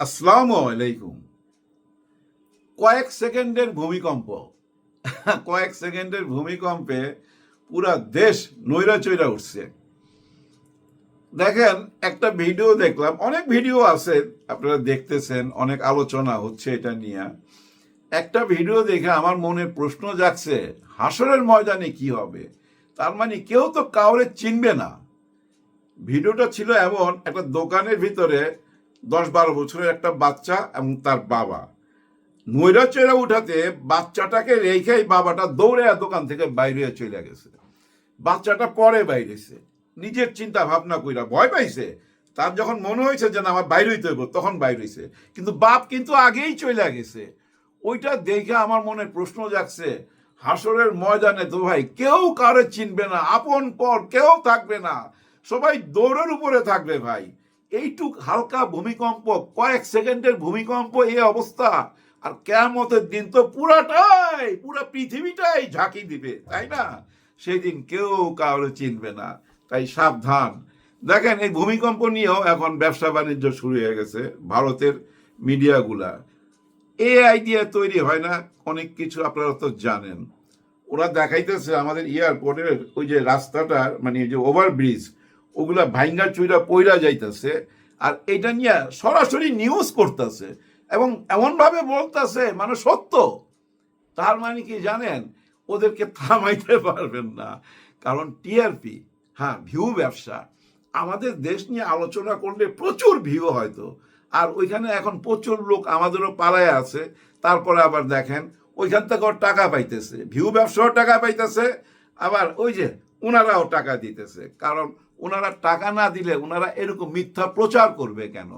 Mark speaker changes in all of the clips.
Speaker 1: আসসালামু আলাইকুম। কয়েক সেকেন্ডের ভূমিকম্প। কয়েক সেকেন্ডের ভূমিকম্পে পুরা দেশ নৈরা চৈরা উঠছে। দেখেন, একটা ভিডিও দেখলাম। অনেক ভিডিও আছে, আপনারা দেখতেছেন, অনেক আলোচনা হচ্ছে এটা নিয়ে। একটা ভিডিও দেখে আমার মনে প্রশ্ন জাগছে, হাসরের ময়দানে কি হবে? তার মানে কেউ তো কাউরে চিনবে না। ভিডিওটা ছিল এমন, একটা দোকানের ভিতরে দশ বারো বছরের একটা বাচ্চা এবং তার বাবা। নৈরা চৈরা উঠাতে বাচ্চাটাকে রেখেই বাবাটা দৌড়ে দোকান থেকে বাইরে চলে গেছে। বাচ্চাটা পরে বাইরেছে। নিজের চিন্তা ভাবনা কইরা ভয় পাইছে। তার যখন মনে হয়েছে যে না, আমার বাইরে হইতে হইব, তখন বাইরে হইছে। কিন্তু বাপ কিন্তু আগেই চলে গেছে। ওইটা দেখে আমার মনে প্রশ্ন জাগছে, হাসরের ময়দানে তো ভাই কেউ কারে চিনবে না, আপন পর কেউ থাকবে না। সবাই দৌড়ের উপরে থাকবে ভাই। এইটুক হালকা ভূমিকম্প, কয়েক সেকেন্ডের ভূমিকম্প, এই অবস্থা। আর কেমতের দিন তো পুরাটাই, পুরা পৃথিবীটাই ঝাঁকি দিবে, তাই না? সেই দিন কেউ কাউরে চিনবে না, তাই সাবধান। দেখেন, এই ভূমিকম্প নিয়েও এখন ব্যবসা বাণিজ্য শুরু হয়ে গেছে, ভারতের মিডিয়াগুলা। এ আইডিয়া তৈরি হয় না, অনেক কিছু আপনারা তো জানেন। ওরা দেখাইতেছে আমাদের এয়ারপোর্টের ওই যে রাস্তাটার মানে যে ওভারব্রিজ, ওগুলা ভাইঙ্গা চুইরা পইরা যাইতেছে। আর এটা নিয়ে সরাসরি নিউজ করতেছে এবং এমনভাবে বলতেছে মানে সত্য। তার মানে কি জানেন? ওদেরকে থামাইতে পারবেন না। কারণ টিআরপি হ্যাঁ ভিউ ব্যবসা। আমাদের দেশ নিয়ে আলোচনা করলে প্রচুর ভিউ হয়তো। আর ওইখানে এখন প্রচুর লোক আমাদেরও পাড়ায় আছে। তারপরে আবার দেখেন, ওইখান থেকে টাকা পাইতেছে। ভিউ ব্যবসাও টাকা পাইতেছে। আবার ওই যে ওনারাও টাকা দিতেছে। কারণ ওনারা টাকা না দিলে ওনারা এরকম মিথ্যা প্রচার করবে কেন?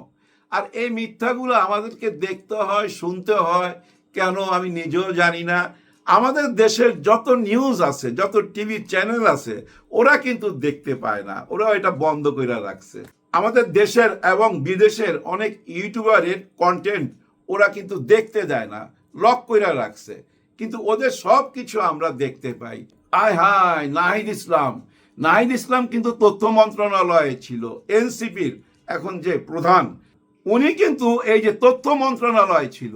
Speaker 1: আর এই মিথ্যাগুলো আমাদেরকে দেখতে হয়, শুনতে হয়, কেন আমি নিজেও জানি না। আমাদের দেশের যত নিউজ আছে, যত টিভি চ্যানেল আছে, ওরা কিন্তু দেখতে পায় না। ওরা এটা বন্ধ করে রাখছে। আমাদের দেশের এবং বিদেশের অনেক ইউটিউবারের কন্টেন্ট ওরা কিন্তু দেখতে দেয় না লক করে রাখছে। কিন্তু ওদের সব কিছু আমরা দেখতে পাই। আয় হায়, নাহিদ ইসলাম নাহিদ ইসলাম কিন্তু তথ্য মন্ত্রণালয়ে ছিল, এনসিপির এখন যে প্রধান, উনি কিন্তু এই যে তথ্য মন্ত্রণালয় ছিল,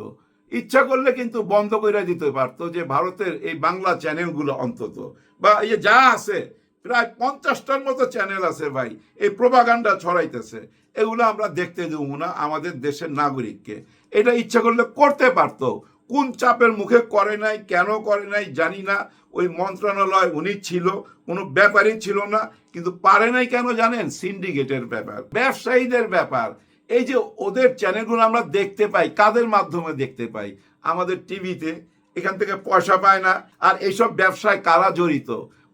Speaker 1: ইচ্ছা করলে কিন্তু বন্ধ করে দিতে পারতো যে ভারতের এই বাংলা চ্যানেলগুলো অন্তত, বা এই যে আছে, প্রায় পঞ্চাশটার মতো চ্যানেল আছে ভাই, এই প্রোপাগান্ডা ছড়াইতেছে, এগুলো আমরা দেখতে দেবো না আমাদের দেশের নাগরিককে। এটা ইচ্ছা করলে করতে পারতো কোন চাপের মুখে করে নাই, কেন করে নাই, জানি না। ওই মন্ত্রণালয়, উনি ছিল, কোনো ব্যাপারই ছিল না। কিন্তু পারে নাই কেন জানেন? সিন্ডিকেটের ব্যাপার, ব্যবসায়ীদের ব্যাপার। এই যে ওদের চ্যানেলগুলো আমরা দেখতে পাই, কাদের মাধ্যমে দেখতে পাই? আমাদের টিভিতে, এখান থেকে পয়সা পায় না। আর এইসব ব্যবসায় কারা জড়িত?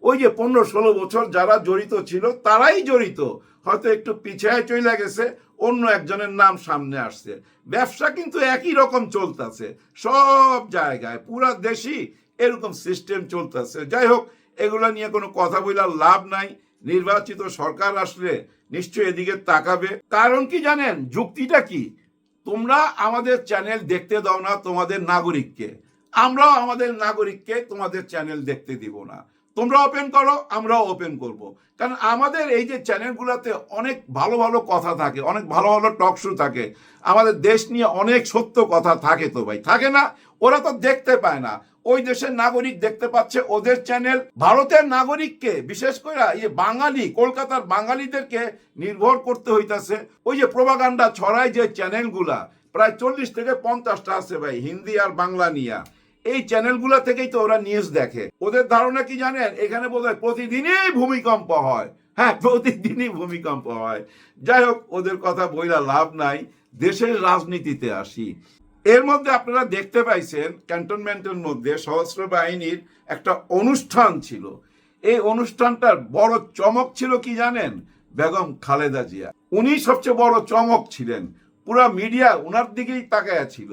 Speaker 1: ওই যে পনেরো ষোলো বছর যারা জড়িত ছিল, তারাই জড়িত। হয়তো একটু পিছিয়ে চলে গেছে অন্য একজনের নাম সামনে আসছে। ব্যবসা কিন্তু একই রকম চলতেছে। সব জায়গায়, পুরা দেশই এরকম সিস্টেম চলতেছে। যাই হোক, এগুলো নিয়ে কোনো কথা বলার লাভ নাই। নির্বাচিত সরকার আসলে নিশ্চয়ই এদিকে তাকাবে। কারণ কি জানেন, যুক্তিটা কি? তোমরা আমাদের চ্যানেল দেখতে দাও না তোমাদের নাগরিককে। আমরাও আমাদের নাগরিককে তোমাদের চ্যানেল দেখতে দিব না। তোমরা ওপেন করো, আমরাও ওপেন করব। কারণ আমাদের এই যে চ্যানেলগুলোতে অনেক ভালো ভালো কথা থাকে, অনেক ভালো ভালো টক শো থাকে, আমাদের দেশ নিয়ে অনেক সত্য কথা থাকে তো ভাই। থাকে না? ওরা তো দেখতে পায় না। ওই দেশের নাগরিক দেখতে পাচ্ছে ওদের চ্যানেল ভারতের নাগরিককে, বিশেষ করে এই বাঙালি, কলকাতার বাঙালিদেরকে নির্ভর করতে হইতাছে। ওই যে প্রভাগান্ডা ছড়ায় যে চ্যানেলগুলা প্রায় চল্লিশ থেকে পঞ্চাশটা আছে ভাই, হিন্দি আর বাংলা নিয়া। এই চ্যানেলগুলো থেকেই তো ওরা নিউজ দেখে। ওদের ধারণা কি জানেন? এখানে বোধ হয় প্রতিদিনই ভূমিকম্প হয়। হ্যাঁ প্রতিদিনই ভূমিকম্প হয়। যাই হোক, ওদের কথা বইলা লাভ নাই। দেশের রাজনীতিতে আসি। এর মধ্যে আপনারা দেখতে পাইছেন, ক্যান্টনমেন্টের মধ্যে সশস্ত্র বাহিনীর একটা অনুষ্ঠান ছিল। এই অনুষ্ঠানটার বড় চমক ছিল কি জানেন? বেগম খালেদা জিয়া। উনি সবচেয়ে বড় চমক ছিলেন। পুরা মিডিয়া ওনার দিকেই তাকায়া ছিল।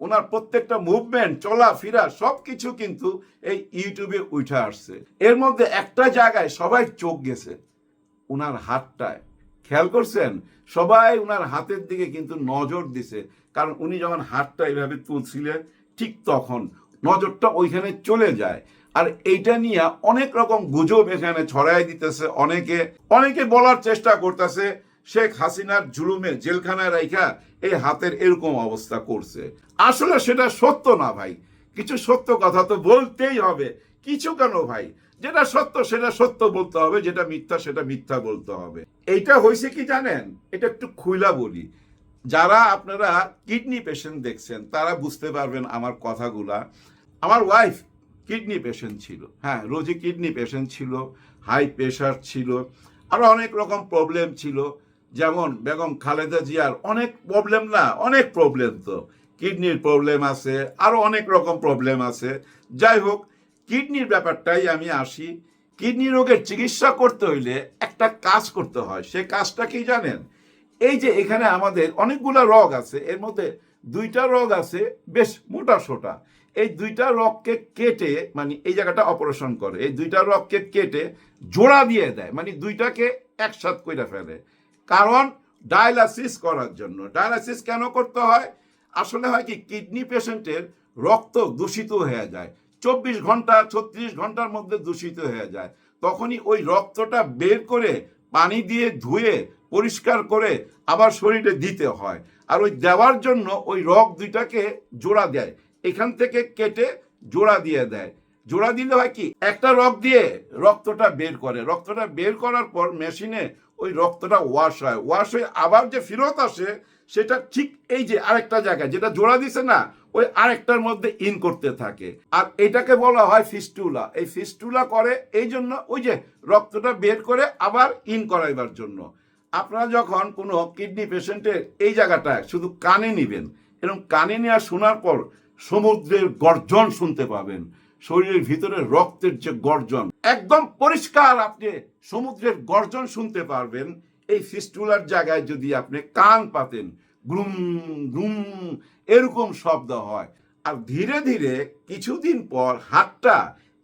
Speaker 1: ওনার প্রত্যেকটা মুভমেন্ট চলাফেরা সব কিছু কিন্তু এই ইউটিউবে উঠে আসছে। এর মধ্যে একটা জায়গায় সবাই চোখ গেছে ওনার হাতটায়। খেয়াল করছেন? সবাই ওনার হাতের দিকে কিন্তু নজর দিছে, কারণ উনি যখন হাতটা এইভাবে তুলছিলেন, ঠিক তখন নজরটা ওইখানে চলে যায়। আর এইটা নিয়ে অনেক রকম গুজব এখানে ছড়াই দিতেছে, অনেকে অনেকে বলার চেষ্টা করতেছে শেখ হাসিনার জুলুমে জেলখানায় রাইখা এই হাতের এরকম অবস্থা করছে। আসলে সেটা সত্য না ভাই। কিছু সত্য কথা তো বলতেই হবে। কিছু কেন ভাই? যেটা সত্য সেটা সত্য বলতে হবে, যেটা মিথ্যা সেটা মিথ্যা বলতে হবে। এইটা হয়েছে কি জানেন? এটা একটু খুইলা বলি। যারা আপনারা কিডনি পেশেন্ট দেখছেন, তারা বুঝতে পারবেন আমার কথাগুলা। আমার ওয়াইফ কিডনি পেশেন্ট ছিল। হ্যাঁ রোজই কিডনি পেশেন্ট ছিল, হাই প্রেশার ছিল, আরও অনেক রকম প্রবলেম ছিল। যেমন বেগম খালেদা জিয়ার অনেক প্রবলেম না, অনেক প্রবলেম তো। কিডনির প্রবলেম আছে, আরও অনেক রকম প্রবলেম আছে। যাই হোক, কিডনির ব্যাপারটাই আমি আসি। কিডনি রোগের চিকিৎসা করতে হইলে একটা কাজ করতে হয়, সে কাজটা কি জানেন? এই যে এখানে আমাদের অনেকগুলো রোগ আছে, এর মধ্যে দুইটা রোগ আছে, বেশ মোটা সোটা। এই দুইটা রগকে কেটে মানে এই জায়গাটা অপারেশন করে, এই দুইটা রগকে কেটে জোড়া দিয়ে দেয় মানে দুইটাকে একসাথ করে ফেলে। কারণ ডায়ালাসিস করার জন্য। ডায়ালাসিস কেন করতে হয়? আসলে হয় কি, কিডনি পেশেন্টের রক্ত দূষিত হয়ে যায়। চব্বিশ ঘণ্টা, ছত্রিশ ঘণ্টার মধ্যে দূষিত হয়ে যায়। তখনই ওই রক্তটা বের করে পানি দিয়ে ধুয়ে, পরিষ্কার করে আবার শরীরে দিতে হয়। আর ওই দেওয়ার জন্য ওই রগ দুইটাকে জোড়া দেয়। এখান থেকে কেটে জোড়া দিয়ে দেয়। জোড়া দিলে হয় কি, একটা রক দিয়ে রক্তটা বের করে। রক্তটা বের করার পর মেশিনে ওই রক্তটা ওয়াশ হয়। ওয়াশ হয়ে আবার যে ফেরত আসে, সেটা ঠিক এই যে আরেকটা জায়গায়, যেটা জোড়া দিছে না, ওই আরেকটার মধ্যে ইন করতে থাকে। আর এটাকে বলা হয় ফিস্টুলা এই ফিস্টুলা করে এই জন্য ওই যে রক্তটা বের করে আবার ইন করাইবার জন্য। আপনারা যখন কোনো কিডনি পেশেন্টের এই জায়গাটায় শুধু কানে নিবেন, এরকম কানে নেওয়া শোনার পর সমুদ্রের গর্জন শুনতে পাবেন। শরীরের ভিতরে রক্তের যে গর্জন একদম পরিষ্কার আপনি সমুদ্রের গর্জন শুনতে পারবেন। এই ফিস্টুলার জায়গায় যদি আপনি কান পাতেন, গ্রুম গ্রুম, এরকম শব্দ হয়। আর ধীরে ধীরে কিছুদিন পর হাতটা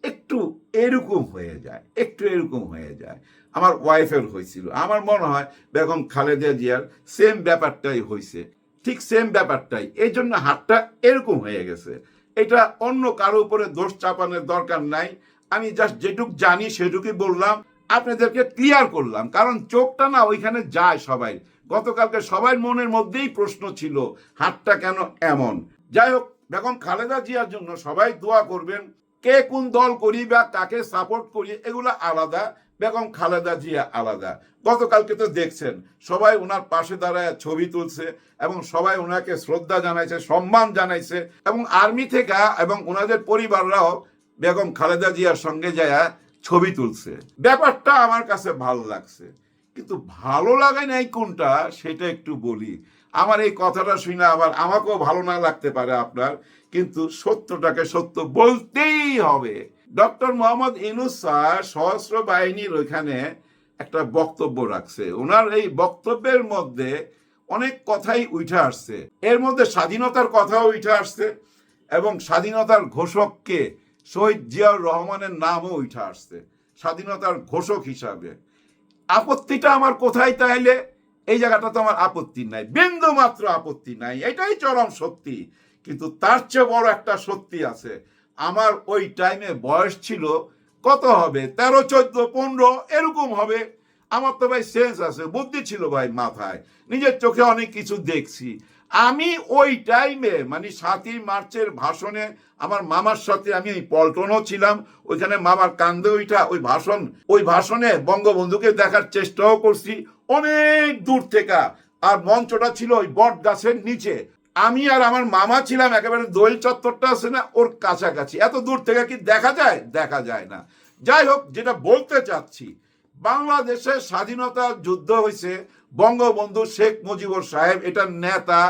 Speaker 1: একটু এরকম হয়ে যায়, একটু এরকম হয়ে যায়। আমার ওয়াইফের হয়েছিল। আমার মনে হয় বেগম খালেদা জিয়ার সেম ব্যাপারটাই হয়েছে। ঠিক সেম ব্যাপারটাই। এই জন্য হাতটা এরকম হয়ে গেছে। এটা অন্য কারও উপরে দোষ চাপানোর দরকার নাই। আমি জাস্ট যেটুক জানি সেটুকুই বললাম, আপনাদেরকে ক্লিয়ার করলাম। কারণ চোখটা না ওইখানে যায় সবাই। গতকালকে সবার মনের মধ্যেই প্রশ্ন ছিল, হাতটা কেন এমন? যাই হোক, বেগম খালেদা জিয়ার জন্য সবাই দোয়া করবেন, কে কোন দল করি বা কাকে সাপোর্ট করি, এগুলো আলাদা, বেগম খালেদা জিয়া আলাদা। গতকালকে তো দেখছেন, সবাই ওনার পাশে দাঁড়ায় ছবি তুলছে এবং সবাই ওনাকে শ্রদ্ধা জানাইছে, সম্মান জানাইছে এবং আর্মি থেকে এবং ওনাদের পরিবাররাও বেগম খালেদা জিয়ার সঙ্গে যায় ছবি তুলছে। ব্যাপারটা আমার কাছে ভালো লাগছে। কিন্তু ভালো লাগে নাই কোনটা, সেটা একটু বলি। আমার এই কথাটা শুনে আবার আমাকেও ভালো না লাগতে পারে আপনার, কিন্তু সত্যটাকে সত্য বলতেই হবে। ডক্টর মোহাম্মদ ইনুস সহস্র বাহিনীর ওইখানে একটা বক্তব্য রাখছে। ওনার এই বক্তব্যের মধ্যে অনেক কথাই উঠে আসছে। এর মধ্যে স্বাধীনতার কথাও উঠে আসছে এবং স্বাধীনতার ঘোষককে শহীদ জিয়াউর রহমানের নামও উঠে আসছে, স্বাধীনতার ঘোষক হিসাবে। আপত্তিটা আমার কোথায় তাইলে? এই জায়গাটা তো আমার আপত্তি নাই বিন্দু মাত্র আপত্তি নাই, এটাই চরম সত্যি। কিন্তু তার চেয়ে বড় একটা সত্যি আছে, আমার ওই টাইমে বয়স ছিল কত হবে? তেরো, চোদ্দ, পনেরো, এরকম হবে। আমার তো ভাই সেন্স আছে, বুদ্ধি ছিল ভাই মাথায়। নিজের চোখে অনেক কিছু দেখছি। আমি ওই টাইমে মানে সাতই মার্চের ভাষণে আমার মামার সাথে আমি পল্টনও ছিলাম, ওইখানে মামার কান্দে ওইটা, ওই ভাষণ, ওই ভাষণে বঙ্গবন্ধুকে দেখার চেষ্টাও করছি, অনেক দূর থেকে। আর মঞ্চটা ছিল ওই বট গাছের নিচে। আমি আর আমার মামা ছিলাম, একেবারে দোয়েল চত্বরটা আছে না, ওর কাছাকাছি। এত দূর থেকে কি দেখা যায়? দেখা যায় না। যাই হোক, যেটা বলতে চাচ্ছি বাংলাদেশের স্বাধীনতা যুদ্ধ হয়েছে বঙ্গবন্ধু শেখ মুজিবুর সাহেব এটা নেতা,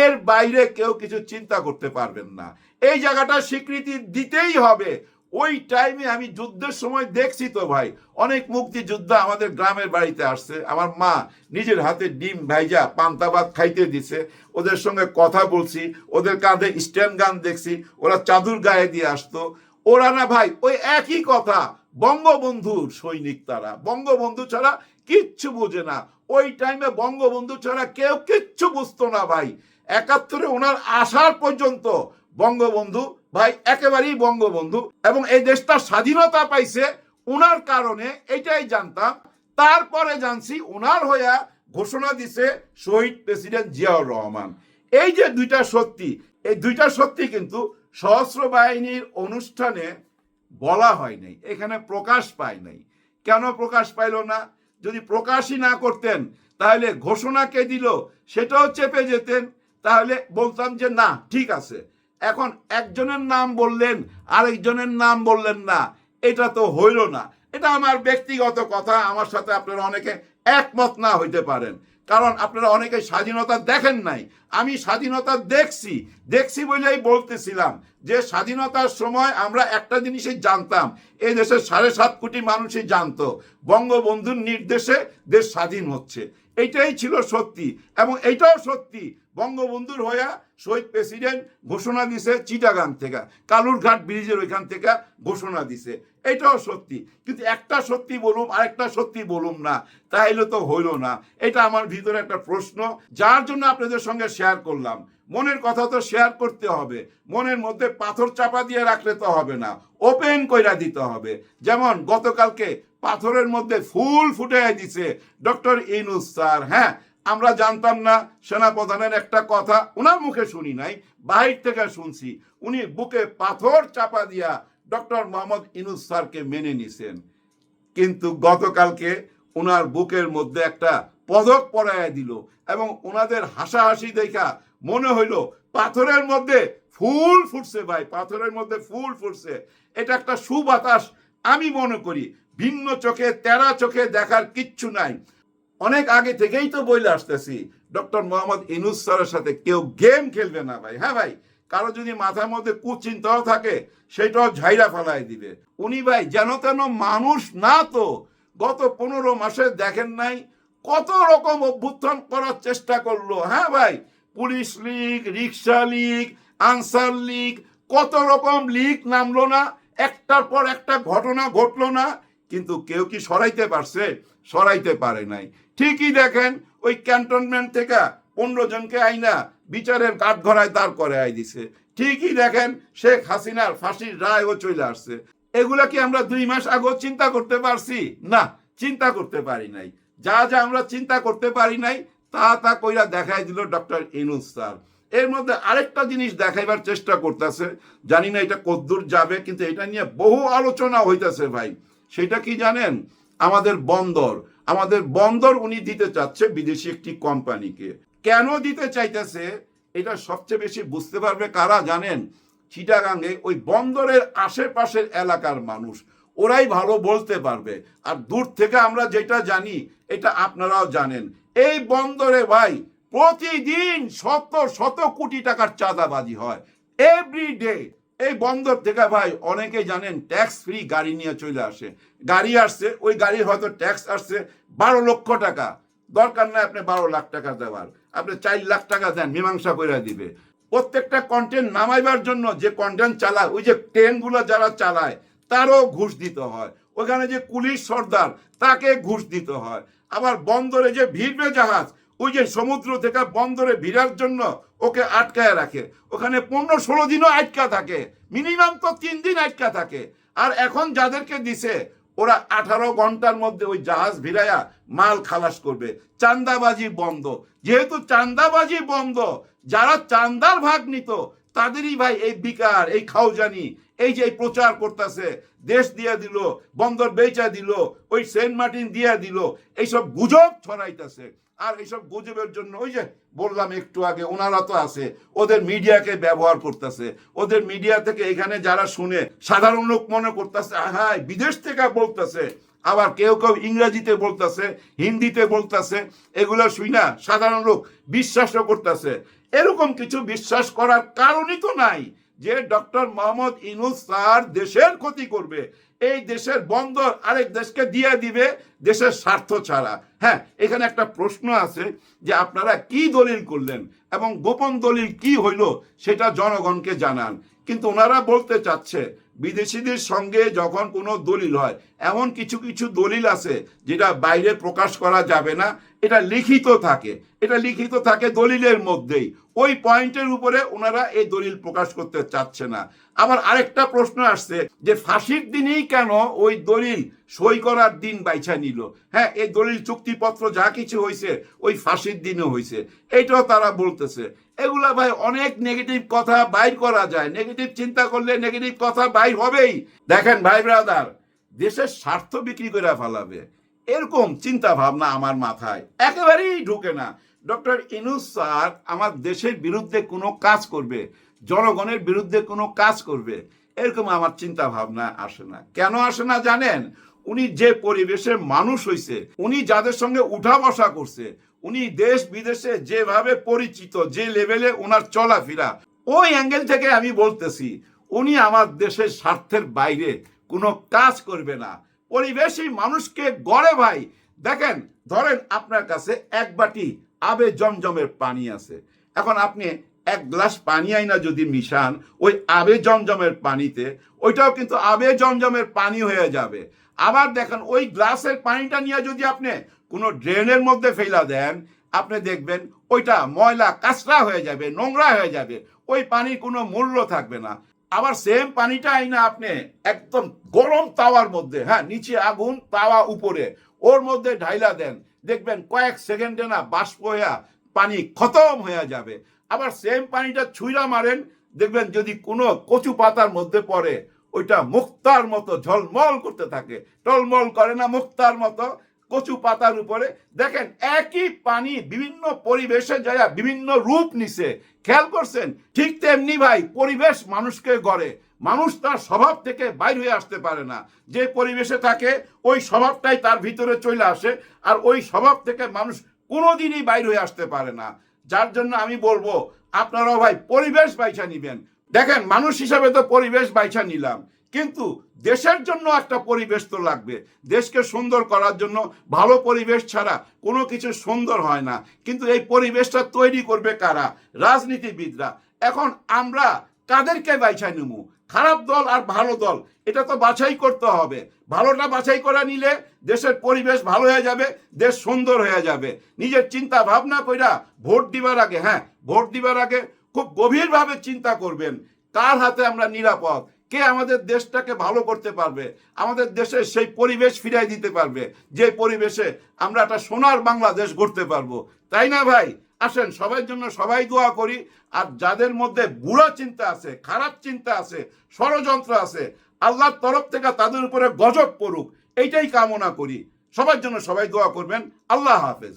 Speaker 1: এর বাইরে কেউ কিছু চিন্তা করতে পারবেন না। এই জায়গাটা স্বীকৃতি দিতেই হবে। ওই টাইমে আমি যুদ্ধের সময় দেখছি তো ভাই, অনেক মুক্তিযোদ্ধা আমাদের গ্রামের বাড়িতে আসছে। আমার মা নিজের হাতে ডিম ভাইজা পান্তাবাদ খাইতে দিছে। ওদের সঙ্গে কথা বলছি, ওদের কাঁধে স্ট্যান্ড গান দেখছি, ওরা চাদুর গায়ে দিয়ে আসতো। ওরা না ভাই, ওই একই কথা, বঙ্গবন্ধুর সৈনিক তারা। বঙ্গবন্ধু ছাড়া কিচ্ছু বোঝে না। ওই টাইমে বঙ্গবন্ধু ছাড়া কেউ কিচ্ছু বুঝতো না ভাই। একাত্তরে ওনার আসার পর্যন্ত বঙ্গবন্ধু, ভাই, একেবারেই বঙ্গবন্ধু এবং এই দেশটা স্বাধীনতা পাইছে ওনার কারণে এটাই জানতাম। তারপরে জানছি ওনার হইয়া ঘোষণা দিছে শহীদ প্রেসিডেন্ট জিয়াউর রহমান। এই যে দুইটা সত্যি এই দুইটা সত্যি কিন্তু সহস্র বাহিনীর অনুষ্ঠানে বলা হয় নাই, এখানে প্রকাশ পায় নাই। কেন প্রকাশ পাইল না? যদি প্রকাশই না করতেন, তাহলে ঘোষণা কে দিল সেটাও চেপে যেতেন, তাহলে বলতাম যে না, ঠিক আছে। এখন একজনের নাম বললেন, আরেকজনের নাম বললেন না, এটা তো হইল না। এটা আমার ব্যক্তিগত কথা, আমার সাথে আপনারা অনেকে একমত না হইতে পারেন। কারণ আপনারা অনেকে স্বাধীনতা দেখেন নাই। আমি স্বাধীনতা দেখছি। দেখছি বলেই বলতেছিলাম যে স্বাধীনতার সময় আমরা একটা জিনিসই জানতাম, এই দেশের সাড়ে সাত কোটি মানুষই জানতো। বঙ্গবন্ধুর নির্দেশে দেশ স্বাধীন হচ্ছে। এইটাই ছিল সত্যি এবং এইটাও সত্যি। বঙ্গবন্ধুর হইয়া শহীদ প্রেসিডেন্ট ঘোষণা দিছে চিটাগাং থেকে, কালুরঘাট ব্রিজের ওইখান থেকে ঘোষণা দিছে। এটাও সত্যি। কিন্তু একটা সত্যি বলুম, আরেকটা সত্যি বলুম না। তাইলে তো হইল না। এটা আমার ভিতরে একটা প্রশ্ন, যার জন্য আপনাদের সঙ্গে শেয়ার করলাম। মনের কথা তো শেয়ার করতে হবে। মনের মধ্যে পাথর চাপা দিয়ে রাখলে তো হবে না। ওপেন কইরা দিতে হবে। যেমন গতকালকে পাথরের মধ্যে ফুল ফুটে দিছে ডক্টর ইনুস স্যার। হ্যাঁ আমরা জানতাম না, সেনাপ্রধানের একটা কথা ওনার মুখে শুনি নাই, বাহির থেকে শুনছি। উনি বুকে পাথর চাপা দিয়া ডক্টর মোহাম্মদ ইনুস স্যারকে মেনে নিছেন। কিন্তু গতকালকে ওনার বুকের মধ্যে একটা পদক পরায় দিল এবং ওনাদের হাসাহাসি দেখা মনে হইল পাথরের মধ্যে ফুল ফুটছে ভাই, পাথরের মধ্যে ফুল ফুটছে। এটা একটা সুবাতাস, আমি মনে করি ভিন্ন চোখে, তেরা চোখে দেখার কিচ্ছু নাই। অনেক আগে থেকেই তো বইলে আসতেছি, ডক্টর মোহাম্মদ ইনুস স্যারের সাথে কেউ গেম খেলবে না ভাই হ্যাঁ ভাই? কারও যদি মাথার মধ্যে কুচিন্তাও থাকে, সেটাও ঝাইরা ফালাই দিবে। উনি ভাই, যেন তেন মানুষ না তো গত পনেরো মাসে দেখেন নাই কত রকম অভ্যুত্থান করার চেষ্টা করল। হ্যাঁ ভাই, police league, rickshaw league, Ansar league, কত রকম লীগ নামলো না, একটার পর একটা ঘটনা ঘটলো না, কিন্তু কেউ কি সরাইতে পারছে? সরাইতে পারে নাই। ঠিকই দেখেন, ওই ক্যান্টনমেন্ট থেকে পনেরো জনকে আইনা বিচারের কাঠঘরায় দাঁড় করে আই দিছে। ঠিকই দেখেন, শেখ হাসিনার ফাঁসির রায়ও চলে আসছে। এগুলা কি আমরা দুই মাস আগেও চিন্তা করতে পারছি? না, চিন্তা করতে পারি নাই। যা যা আমরা চিন্তা করতে পারি নাই, তা তা কইরা দেখাই দিল ডক্টর ইনুস স্যার। এর মধ্যে আরেকটা জিনিস দেখাইবার চেষ্টা করতেছে। জানি না এটা কদ্দূর যাবে, কিন্তু এটা নিয়ে বহু আলোচনা হইতেছে ভাই। সেটা কি জানেন? আমাদের বন্দর। আমাদের বন্দর উনি দিতে চাচ্ছে বিদেশি একটি কোম্পানিকে। কেন দিতে চাইতেছে, এটা সবচেয়ে বেশি বুঝতে পারবে কারা জানেন? চিটাগাঙ্গে ওই বন্দরের আশেপাশের এলাকার মানুষ। ওরাই ভালো বলতে পারবে। আর দূর থেকে আমরা যেটা জানি, এটা আপনারাও জানেন। এই বন্দরে ভাই, প্রতিদিন শত শত কোটি টাকার চাঁদাবাজি হয়। এভরি ডে এই বন্দর থেকে ভাই, অনেকে জানেন ট্যাক্স ফ্রি গাড়ি নিয়ে চলে আসে। গাড়ি আসছে, ওই গাড়ির হয়তো ট্যাক্স আসছে বারো লক্ষ টাকা। দরকার নাই আপনি বারো লাখ টাকা দেওয়ার। আপনি চার লাখ টাকা দেন, মীমাংসা করে দিবে। প্রত্যেকটা কন্টেন্ট নামাইবার জন্য যে কন্টেন্ট চালায়, ওই যে ট্রেনগুলো যারা চালায়, তারও ঘুষ দিতে হয়। ওখানে যে পুলিশ সর্দার, তাকে ঘুষ দিতে হয়। আবার বন্দরে যে ভিড়বে জাহাজ, ওই যে সমুদ্র থেকে বন্দরে ভিড়ার জন্য ওকে আটকায় রাখে। ওখানে পনেরো ষোলো দিনও আটকা থাকে। মিনিমাম তো তিন দিন আটকা থাকে। আর এখন যাদেরকে দিছে ওরা আঠারো ঘণ্টার মধ্যে ওই জাহাজ ভিড়াইয়া মাল খালাস করবে। চান্দাবাজি বন্ধ। যেহেতু চান্দাবাজি বন্ধ, যারা চান্দার ভাগ নিত, তাদেরই ভাই এই বিকার, এই খাওজানি এই যে প্রচার করতেছে, দেশ দিয়া দিল, বন্দর বেচা দিল, ওই সেন্ট মার্টিন দিয়া দিল, এইসব গুজব ছড়াইতেছে। আর এইসব গুজবের জন্য, ওই যে বললাম একটু আগে, ওনারা তো আছে, ওদের মিডিয়াকে ব্যবহার করতেছে, ওদের মিডিয়া থেকে এখানে যারা শুনে সাধারণ লোক মনে করতেছে হ্যাঁ বিদেশ থেকে বলতেছে। আবার কেউ কেউ ইংরেজিতে বলতেছে, হিন্দিতে বলতেছে, এগুলো শুই না, সাধারণ লোক বিশ্বাসও করতেছে। এরকম কিছু বিশ্বাস করার কারণই তো নাই যে ডক্টর মোহাম্মদ ইনুস স্যার দেশের ক্ষতি করবে। এই দেশের বন্দর আরেক দেশকে দিয়ে দিবে দেশের স্বার্থ ছাড়া। হ্যাঁ এখানে একটা প্রশ্ন আছে যে আপনারা কি দলিল করলেন এবং গোপন দলিল কি হইল সেটা জনগণকে জানান। কিন্তু ওনারা বলতে চাচ্ছে, বিদেশিদের সঙ্গে যখন কোনো দলিল হয়, এমন কিছু কিছু দলিল আছে যেটা বাইরে প্রকাশ করা যাবে না এটা লিখিত থাকে। এটা লিখিত থাকে দলিলের মধ্যেই। ওই পয়েন্টের উপরে ওনারা এই দলিল প্রকাশ করতে চাচ্ছে না। আবার আরেকটা প্রশ্ন আসছে যে ফাঁসির দিনেই কেন ওই দলিল সই করার দিন বাইছা নিল? হ্যাঁ এই দলিল চুক্তিপত্র যা কিছু হয়েছে ওই ফাঁসির দিনে হয়েছে এইটাও তারা বলতেছে। এগুলা ভাই অনেক নেগেটিভ কথা বাইর করা যায়। নেগেটিভ চিন্তা করলে নেগেটিভ কথা বাইর হবেই। দেখেন ভাই ব্রাদার দেশের স্বার্থ বিক্রি করে ফেলাবে। এরকম চিন্তা ভাবনা আমার মাথায়। একেবারেই ঢুকে না। ডক্টর ইনুস স্যার আমার দেশের বিরুদ্ধে কোনো কাজ করবে, জনগণের বিরুদ্ধে কোনো কাজ করবে, এরকম আমার চিন্তা ভাবনা আসে না। কেন আসে না জানেন? উনি যে পরিবেশে মানুষ হইছে, উনি যাদের সঙ্গে উঠা বসা করছে, উনি দেশ বিদেশে যেভাবে পরিচিত, যে লেভেলে ওনার চলাফেরা, ওই অ্যাঙ্গেল থেকে আমি বলতেছি, উনি আমার দেশের স্বার্থের বাইরে কোনো কাজ করবে না। পরিবেশই মানুষকে গড়ে ভাই। দেখেন, ধরেন আপনার কাছে এক বাটি আবে জমজমের পানি আছে। এখন আপনি এক গ্লাস পানি আইনা যদি মিশান, ওই আবে জমজমের পানিতে, ওইটাও কিন্তু আবে জমজমের পানি হয়ে যাবে। আবার দেখেন, ওই গ্লাসের পানিটা নিয়ে যদি আপনি কোনো ড্রেনের মধ্যে ফেলা দেন, আপনি দেখবেন ওইটা ময়লা কাঁচরা হয়ে যাবে, নোংরা হয়ে যাবে। ওই পানির কোনো মূল্য থাকবে না। আবার সেম পানিটা আইনা আপনি একদম গরম তাওয়ার মধ্যে হ্যাঁ নিচে আগুন, তাওয়া উপরে, ওর মধ্যে ঢাইলা দেন, দেখবেন কয়েক সেকেন্ডে না বাষ্প হইয়া পানি খতম হয়ে যাবে। আবার সেম পানিটা ছুঁড়া মারেন, দেখবেন যদি কোনো কচু পাতার মধ্যে পড়ে, ওইটা মুক্তার মতো ঝলমল করতে থাকে। টলমল করে না মুক্তার মতো কচু পাতার উপরে। দেখেন, একই পানি বিভিন্ন পরিবেশে যায়, বিভিন্ন রূপ নিছে। খেয়াল করছেন? ঠিক তেমনি ভাই, পরিবেশ মানুষকে গড়ে। মানুষ তার স্বভাব থেকে বাইর হয়ে আসতে পারে না। যে পরিবেশে থাকে, ওই স্বভাবটাই তার ভিতরে চলে আসে আর ওই স্বভাব থেকে মানুষ কোনোদিনই বাইর হয়ে আসতে পারে না। যার জন্য আমি বলব, আপনারাও ভাই, পরিবেশ বাইছা নিবেন। দেখেন, মানুষ হিসাবে তো পরিবেশ বাইছা নিলাম। কিন্তু দেশের জন্য একটা পরিবেশ তো লাগবে। দেশকে সুন্দর করার জন্য ভালো পরিবেশ ছাড়া কোনো কিছু সুন্দর হয় না। কিন্তু এই পরিবেশটা তৈরি করবে কারা? রাজনীতিবিদরা। এখন আমরা কাদেরকে বাইছা নেব খারাপ দল আর ভালো দল, এটা তো বাছাই করতে হবে। ভালোটা বাছাই করে নিলে দেশের পরিবেশ ভালো হয়ে যাবে, দেশ সুন্দর হয়ে যাবে। নিজের চিন্তা ভাবনা কইরা ভোট দিবার আগে হ্যাঁ ভোট দিবার আগে খুব গভীরভাবে চিন্তা করবেন। কার হাতে আমরা নিরাপদ? কে আমাদের দেশটাকে ভালো করতে পারবে? আমাদের দেশে সেই পরিবেশ ফিরাই দিতে পারবে। যে পরিবেশে আমরা একটা সোনার বাংলাদেশ গড়তে পারব। তাই না ভাই? আসেন সবার জন্য সবাই দোয়া করি। আর যাদের মধ্যে বুড়া চিন্তা আছে, খারাপ চিন্তা আছে, ষড়যন্ত্র আছে, আল্লাহর তরফ থেকে তাদের উপরে গজব পড়ুক, এইটাই কামনা করি। সবার জন্য সবাই দোয়া করবেন। আল্লাহ হাফেজ।